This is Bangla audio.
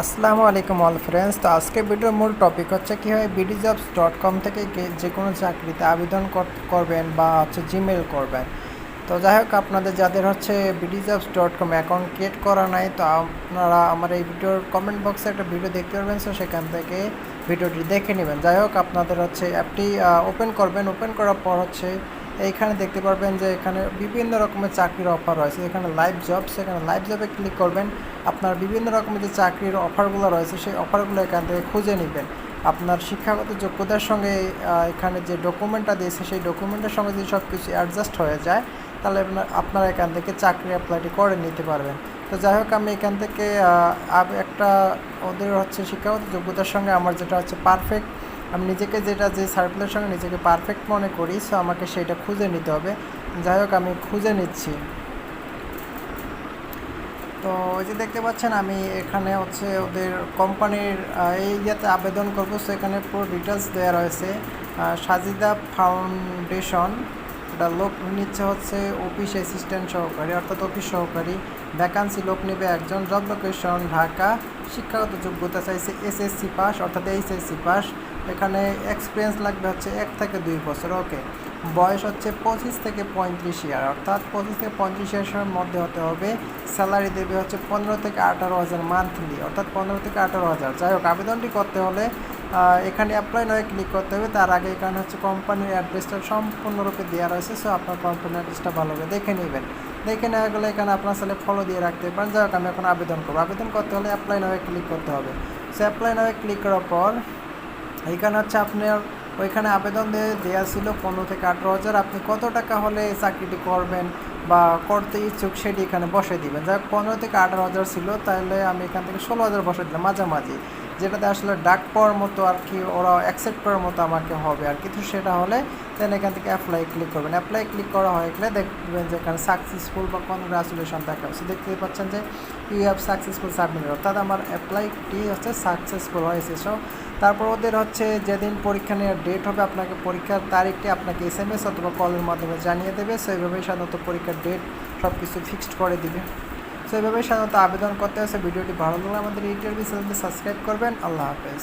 আসসালামু আলাইকুম অল ফ্রেন্ডস। তো আজকে ভিডিওর মূল টপিক হচ্ছে কীভাবে বিডি জবস ডট কম থেকে যে কোনো চাকরিতে আবেদন কর- করবেন বা হচ্ছে জিমেল করবেন। তো যাই হোক, আপনাদের যাদের হচ্ছে BD jobs dot com account create করা নাই, তো আপনারা আমার এই ভিডিওর কমেন্ট বক্সে একটা ভিডিও দেখতে পারবেন। সো সেখান থেকে ভিডিওটি দেখে নেবেন। যাই হোক, আপনাদের হচ্ছে অ্যাপটি ওপেন করবেন। ওপেন করার পর হচ্ছে এইখানে দেখতে পারবেন যে এখানে বিভিন্ন রকমের চাকরির অফার রয়েছে। এখানে লাইভ জবস এখানে লাইভ জবে ক্লিক করবেন। আপনার বিভিন্ন রকমের যে চাকরির অফারগুলো রয়েছে, সেই অফারগুলো এখান থেকে খুঁজে নেবেন। আপনার শিক্ষাগত যোগ্যতার সঙ্গে এখানে যে ডকুমেন্টটা দিয়েছে, সেই ডকুমেন্টের সঙ্গে যদি সব কিছু অ্যাডজাস্ট হয়ে যায়, তাহলে আপনার, আপনারা এখান থেকে চাকরি অ্যাপ্লাইটি করে নিতে পারবেন। তো যাই হোক, আমি এখান থেকে একটা ওদের হচ্ছে শিক্ষাগত যোগ্যতার সঙ্গে আমার যেটা হচ্ছে পারফেক্ট আমি নিজেকে যেটা যে সার্কুলের সঙ্গে নিজেকে পারফেক্ট মনে করি সো আমাকে সেটা খুঁজে নিতে হবে। যাই হোক, আমি খুঁজে নিচ্ছি। তো ওই যে দেখতে পাচ্ছেন, আমি এখানে হচ্ছে ওদের কোম্পানির এই ইয়েতে আবেদন করব সো এখানে পুরো ডিটেলস দেওয়া রয়েছে। সাজিদা ফাউন্ডেশন এটা লোক নিচ্ছে হচ্ছে অফিস অ্যাসিস্ট্যান্ট সহকারী, অর্থাৎ অফিস সহকারী। ভ্যাকান্সি লোক নেবে একজন জব লোকেশন ঢাকা, শিক্ষাগত যোগ্যতা চাইছে এসএসসি পাস অর্থাৎ এইচএসসি পাস এখানে এক্সপিরিয়েন্স লাগবে হচ্ছে এক থেকে দুই বছর ওকে বয়স হচ্ছে পঁচিশ থেকে পঁয়ত্রিশ ইয়ার অর্থাৎ পঁচিশ থেকে পঁয়ত্রিশ ইয়ারের মধ্যে হতে হবে। স্যালারি দেবে হচ্ছে পনেরো থেকে আঠারো হাজার মান্থলি অর্থাৎ পনেরো থেকে আঠারো হাজার। যাই হোক, আবেদনটি করতে হলে এখানে অ্যাপ্লাই নয় ক্লিক করতে হবে। তার আগে এখানে হচ্ছে কোম্পানির অ্যাড্রেসটা সম্পূর্ণরূপে দেওয়া রয়েছে সো আপনার কোম্পানির অ্যাড্রেসটা ভালো ভালোভাবে দেখে নেবেন। দেখে নেওয়া গেলে এখানে আপনার সাথে ফলো দিয়ে রাখতে পারেন। যাই হোক, আমি এখন আবেদন করব। আবেদন করতে হলে অ্যাপ্লাই নয় ক্লিক করতে হবে। সো অ্যাপ্লাই নয় ক্লিক করার পর এইখানে হচ্ছে আপনার ওইখানে আবেদন দেওয়া ছিল পনেরো থেকে আঠেরো হাজার। আপনি কত টাকা হলে চাকরিটি করবেন বা করতে ইচ্ছুক সেটি এখানে বসে দিবেন। যাই পনেরো থেকে আঠারো হাজার ছিল, তাহলে আমি এখান থেকে ষোলো হাজার বসে দিলাম মাঝামাঝি। যেটাতে আসলে ডাক পাওয়ার মতো আর কি, ওরা অ্যাকসেপ্ট করার মতো আমাকে হবে আর কিছু সেটা হলে দেন এখান থেকে অ্যাপ্লাই ক্লিক করবেন। অ্যাপ্লাই ক্লিক করা হয়ে গেলে দেখবেন যে এখানে সাকসেসফুল বা কনগ্রাচুলেশন দেখা হচ্ছে দেখতে পাচ্ছেন যে ইউ হ্যাভ সাকসেসফুল সাবমিট অর্থাৎ আমার অ্যাপ্লাইটি হচ্ছে সাকসেসফুল হয়েছে। সো তারপর ওদের হচ্ছে যেদিন পরীক্ষা নেওয়ার ডেট হবে, আপনাকে পরীক্ষার তারিখটি আপনাকে এস এম এস অথবা কলের মাধ্যমে জানিয়ে দেবে। সো এইভাবেই সাধারণত পরীক্ষার ডেট সব কিছু ফিক্সড করে দিবে। সো এভাবে সাধারণত আবেদন করতে হচ্ছে। ভিডিওটি ভালো লাগলে আমাদের ইউটিউব চ্যানেলটি সাবস্ক্রাইব করবেন। আল্লাহ হাফেজ।